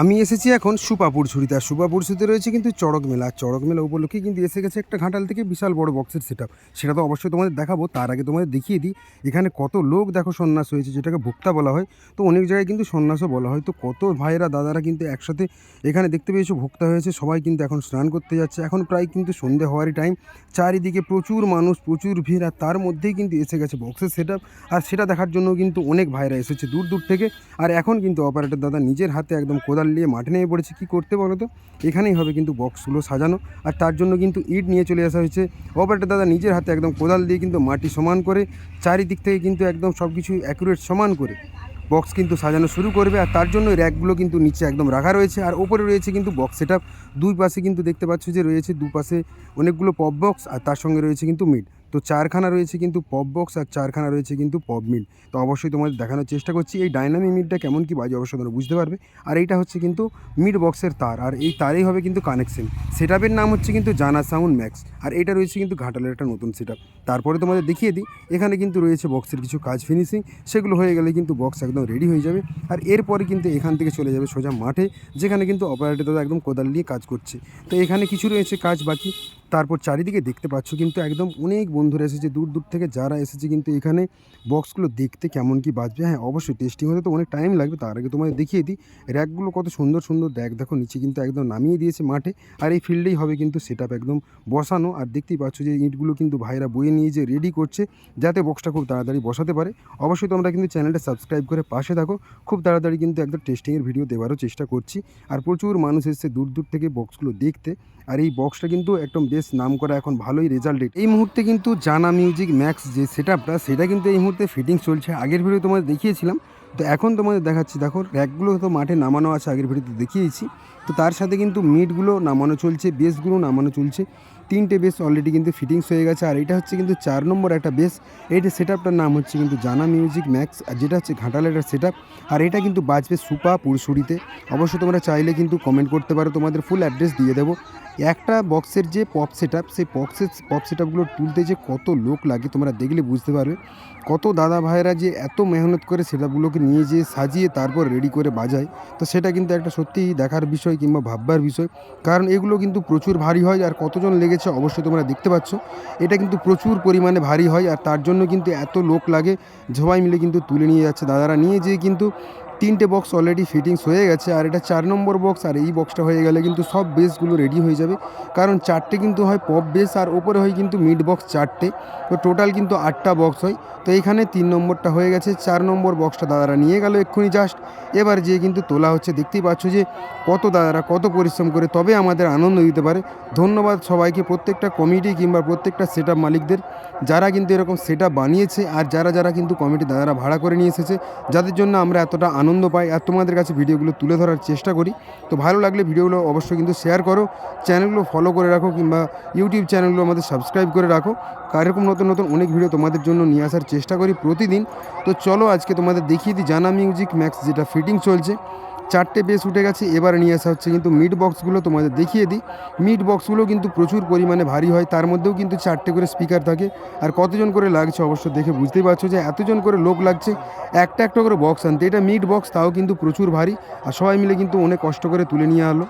আমি এসেছি এখন সুপাপুর ছুরিতে আর সুপাপুর ছুরিতে রয়েছে কিন্তু চড়ক মেলা। চড়ক মেলা উপলক্ষে কিন্তু এসে গেছে একটা ঘাটাল থেকে বিশাল বড় বক্সের সেট সেটা তো অবশ্যই তোমাদের দেখাবো, তার আগে তোমাদের দেখিয়ে দিই। এখানে কত লোক দেখো সন্ন্যাস হয়েছে, যেটাকে ভোক্তা বলা হয়। তো অনেক জায়গায় কিন্তু সন্ন্যাসও বলা হয়। তো কত ভাইয়েরা, দাদারা কিন্তু একসাথে এখানে দেখতে পেয়েছ, ভোক্তা হয়েছে। সবাই কিন্তু এখন স্নান করতে যাচ্ছে। এখন প্রায় কিন্তু সন্ধে হওয়ারই টাইম চারিদিকে প্রচুর মানুষ, প্রচুর ভিড়। আর তার মধ্যেই কিন্তু এসে গেছে বক্সের সেট আর সেটা দেখার জন্য কিন্তু অনেক ভাইরা এসেছে দূর দূর থেকে। আর এখন কিন্তু অপারেটর দাদা নিজের হাতে একদম কোদাল নিয়ে মাঠে নেমে পড়েছে, কী করতে বলো তো? এখানেই হবে কিন্তু বক্সগুলো সাজানো। আর তার জন্য কিন্তু ইট নিয়ে চলে আসা হয়েছে। অপারেটর দাদা নিজের হাতে একদম কোদাল দিয়ে কিন্তু মাটি সমান করে, চারিদিক থেকে কিন্তু একদম সব কিছু অ্যাকুরেট সমান করে বক্স কিন্তু সাজানো শুরু করবে। আর তার জন্য র্যাকগুলো কিন্তু নিচে একদম রাখা রয়েছে। আর ওপরে রয়েছে কিন্তু বক্স সেট দুই পাশে কিন্তু দেখতে পাচ্ছ যে রয়েছে দুপাশে অনেকগুলো পপ বক্স আর তার সঙ্গে রয়েছে কিন্তু মিড তো চারখানা রয়েছে কিন্তু পপ বক্স আর চারখানা রয়েছে কিন্তু পপ মিল তো অবশ্যই তোমাদের দেখানোর চেষ্টা করছি, এই ডাইনামিক মিডটা কেমন কি বাজে অবশ্যই তোমরা বুঝতে পারবে। আর এইটা হচ্ছে কিন্তু মিড বক্সের তার, আর এই তারেই হবে কিন্তু কানেকশন সেটাপের নাম হচ্ছে কিন্তু জানা সাউন্ড ম্যাক্স আর এটা রয়েছে কিন্তু ঘাটালের একটা নতুন সেটআপ তারপরে তোমাদের দেখিয়ে দিই, এখানে কিন্তু রয়েছে বক্সের কিছু কাজ ফিনিশিং সেগুলো হয়ে গেলে কিন্তু বক্স একদম রেডি হয়ে যাবে। আর এরপরে কিন্তু এখান থেকে চলে যাবে সোজা মাঠে, যেখানে কিন্তু অপারেটর দাদা একদম কোদাল নিয়ে কাজ করছে। তো এখানে কিছু রয়েছে কাজ বাকি, তারপর চারিদিকে দেখতে পাচ্ছ কিন্তু একদম অনেক বন্ধুরা এসেছে, দূর দূর থেকে যারা এসেছে কিন্তু এখানে বক্সগুলো দেখতে কেমন কি বাজবে। হ্যাঁ অবশ্যই টেস্টিং হতে তো অনেক টাইম লাগবে, তার আগে তোমাদের দেখিয়ে দিই র্যাকগুলো কত সুন্দর সুন্দর, দেখ দেখো নিচে কিন্তু একদম নামিয়ে দিয়েছে মাঠে। আর এই ফিল্ডেই হবে কিন্তু সেট একদম বসানো। আর দেখতেই পাচ্ছ যে ইটগুলো কিন্তু ভাইরা বয়ে নিয়ে যে রেডি করছে যাতে বক্সটা খুব তাড়াতাড়ি বসাতে পারে। অবশ্যই তোমরা কিন্তু চ্যানেলটা সাবস্ক্রাইব করে পাশে থাকো। খুব তাড়াতাড়ি কিন্তু একদম টেস্টিংয়ের ভিডিও দেওয়ারও চেষ্টা করছি। আর প্রচুর মানুষ এসেছে দূর দূর থেকে বক্সগুলো দেখতে। আর এই বক্সটা কিন্তু একদম বেশ নাম করা এখন ভালোই রেজাল্ট এই মুহূর্তে কিন্তু জানা মিউজিক ম্যাক্স যে সেটআপটা সেটা কিন্তু এই মুহূর্তে ফিটিং চলছে। আগের ভিডিও তোমাদের দেখিয়েছিলাম। তো এখন তোমাদের দেখাচ্ছি, দেখো র্যাকগুলো তো মাঠে নামানো আছে, আগের ভিডিওতে দেখিয়েছি। তো তার সাথে কিন্তু মিটগুলো নামানো চলছে বেসগুলো নামানো চলছে। তিনটে বেস অলরেডি কিন্তু ফিটিংস হয়ে গেছে। আর এটা হচ্ছে কিন্তু চার নম্বর একটা বেস এইটা সেট আপটার নাম হচ্ছে কিন্তু জানা মিউজিক ম্যাক্স আর যেটা হচ্ছে একটা সেট আর এটা কিন্তু বাজবে সুপা পুরসুরিতে অবশ্যই তোমরা চাইলে কিন্তু কমেন্ট করতে পারো, তোমাদের ফুল অ্যাড্রেস দিয়ে দেবো। একটা বক্সের যে পপ সেট আপ সেই বক্সের পপ সেট আপগুলো তুলতে যে কত লোক লাগে, তোমরা দেখলে বুঝতে পারবে। কত দাদা ভাইয়েরা যে এত মেহনত করে সেটআপগুলোকে নিয়ে যেয়ে সাজিয়ে তারপর রেডি করে বাজায়, তো সেটা কিন্তু একটা সত্যিই দেখার বিষয় কিংবা ভাববার বিষয়। কারণ এগুলো কিন্তু প্রচুর ভারী হয়, আর কতজন লেগেছে অবশ্যই তোমরা দেখতে পাচ্ছ। এটা কিন্তু প্রচুর পরিমাণে ভারী হয় আর তার জন্য কিন্তু এত লোক লাগে। সবাই মিলে কিন্তু তুলে নিয়ে যাচ্ছে। দাদারা নিয়ে যেয়ে কিন্তু তিনটে বক্স অলরেডি ফিটিংস হয়ে গেছে, আর এটা চার নম্বর বক্স আর এই বক্সটা হয়ে গেলে কিন্তু সব বেসগুলো রেডি হয়ে যাবে। কারণ চারটে কিন্তু হয় পপ বেস আর ওপরে হয় কিন্তু মিড বক্স চারটে। তো টোটাল কিন্তু আটটা বক্স হয়। তো এইখানে তিন নম্বরটা হয়ে গেছে। চার নম্বর বক্সটা দাদারা নিয়ে গেল এক্ষুনি জাস্ট এবার যে কিন্তু তোলা হচ্ছে, দেখতেই পাচ্ছ যে কত দাদারা কত পরিশ্রম করে, তবে আমাদের আনন্দ দিতে পারে। ধন্যবাদ সবাইকে, প্রত্যেকটা কমিটি কিংবা প্রত্যেকটা সেট মালিকদের, যারা কিন্তু এরকম সেট বানিয়েছে, আর যারা যারা কিন্তু কমিটি দাদারা ভাড়া করে নিয়ে এসেছে, যাদের জন্য আমরা এতটা আনন্দ পাই আর তোমাদের কাছে ভিডিওগুলো তুলে ধরার চেষ্টা করি। তো ভালো লাগলে ভিডিওগুলো অবশ্যই কিন্তু শেয়ার করো চ্যানেলগুলো ফলো করে রাখো কিংবা ইউটিউব চ্যানেলগুলো আমাদের সাবস্ক্রাইব করে রাখো। এরকম নতুন নতুন অনেক ভিডিও তোমাদের জন্য নিয়ে আসার চেষ্টা করি প্রতিদিন। তো চলো আজকে তোমাদের দেখিয়ে দিই জানা মিউজিক ম্যাক্স যেটা ফিটিং চলছে। চারটে বেস উঠে গেছে, এবার নিয়ে আসা হচ্ছে কিন্তু মিড বক্সগুলো তোমাদের দেখিয়ে দিই। মিড বক্সগুলো কিন্তু প্রচুর পরিমাণে ভারী হয়, তার মধ্যেও কিন্তু চারটে করে স্পিকার থাকে। আর কতজন করে লাগছে অবশ্য দেখে বুঝতেই পারছ যে এতজন করে লোক লাগছে, একটা একটা করে বক্স আনতে। এটা মিড বক্স তাও কিন্তু প্রচুর ভারী। আর সবাই মিলে কিন্তু অনেক কষ্ট করে তুলে নিয়ে আলো।